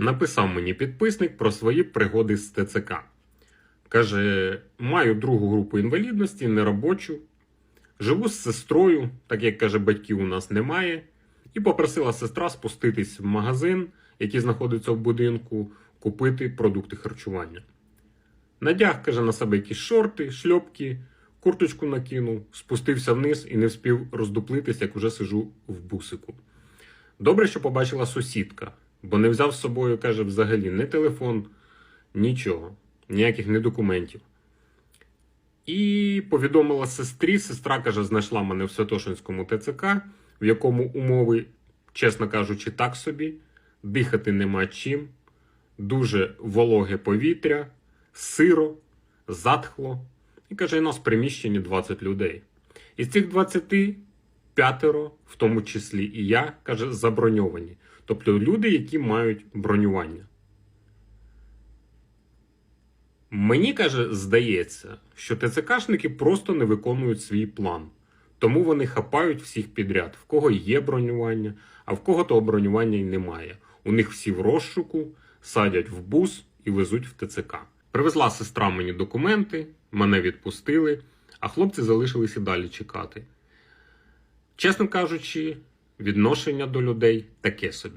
Написав мені підписник про свої пригоди з ТЦК. Каже: маю другу групу інвалідності, неробочу. Живу з сестрою, так як каже, батьків у нас немає, і попросила сестра спуститись в магазин, який знаходиться в будинку, купити продукти харчування. Надяг, каже, на себе якісь шорти, шльопки, курточку накинув, спустився вниз і не вспів роздуплитись, як уже сижу в бусику. Добре, що побачила сусідка, бо не взяв з собою, каже, взагалі ні телефон, нічого, ніяких ні документів. І повідомила сестрі. Сестра каже, знайшла мене в Святошинському ТЦК, в якому умови, чесно кажучи, так собі, дихати нема чим, дуже вологе повітря, сиро, затхло. І каже, у нас в приміщенні 20 людей. Із цих 20 п'ятеро, в тому числі і я, каже, заброньовані. Тобто люди, які мають бронювання. Мені каже, здається, що ТЦКшники просто не виконують свій план. Тому вони хапають всіх підряд, в кого є бронювання, а в кого того бронювання й немає. У них всі в розшуку, садять в бус і везуть в ТЦК. Привезла сестра мені документи, мене відпустили, а хлопці залишилися далі чекати. Чесно кажучи, відношення до людей таке собі.